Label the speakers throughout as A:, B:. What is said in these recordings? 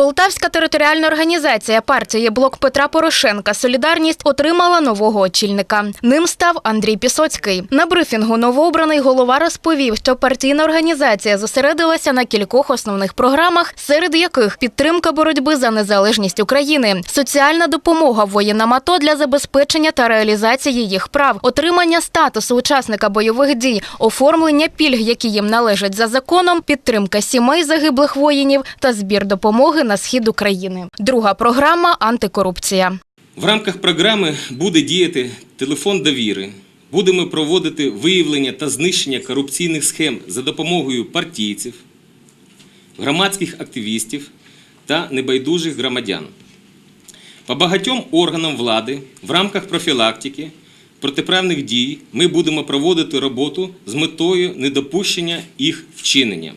A: Полтавська територіальна організація партії Блок Петра Порошенка Солідарність отримала нового очільника. Ним став Андрій Пісоцький. На брифінгу новообраний голова розповів, що партійна організація зосередилася на кількох основних програмах, серед яких підтримка боротьби за незалежність України, соціальна допомога воїнам АТО для забезпечення та реалізації їх прав, отримання статусу учасника бойових дій, оформлення пільг, які їм належать за законом, підтримка сімей загиблих воїнів та збір допомоги на схід України. Друга програма антикорупція.
B: В рамках програми буде діяти телефон довіри. Будемо проводити виявлення та знищення корупційних схем за допомогою партійців, громадських активістів та небайдужих громадян. По багатьом органам влади в рамках профілактики протиправних дій ми будемо проводити роботу з метою недопущення їх вчинення.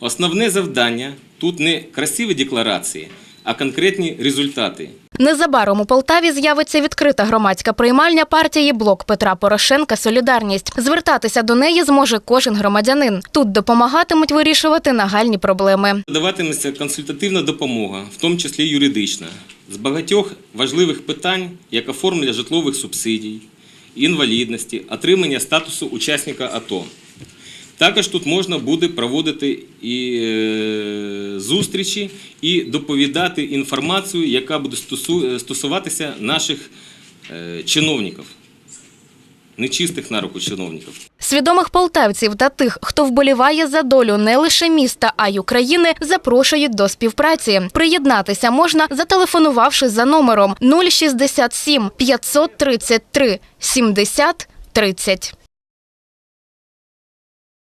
B: Основне завдання тут не красиві декларації, а конкретні результати.
A: Незабаром у Полтаві з'явиться відкрита громадська приймальня партії Блок Петра Порошенка Солідарність. Звертатися до неї зможе кожен громадянин. Тут допомагатимуть вирішувати нагальні проблеми.
B: Даватиметься консультативна допомога, в тому числі юридична, з багатьох важливих питань, як оформлення житлових субсидій, інвалідності, отримання статусу учасника АТО. Також тут можна буде проводити і е, зустрічі і доповідати інформацію, яка буде стосу- стосуватися наших е, чиновників, нечистих на руку чиновників.
A: Свідомих полтавців та тих, хто вболіває за долю не лише міста, а й України, запрошують до співпраці. Приєднатися можна, зателефонувавши за номером 067 533 70 30.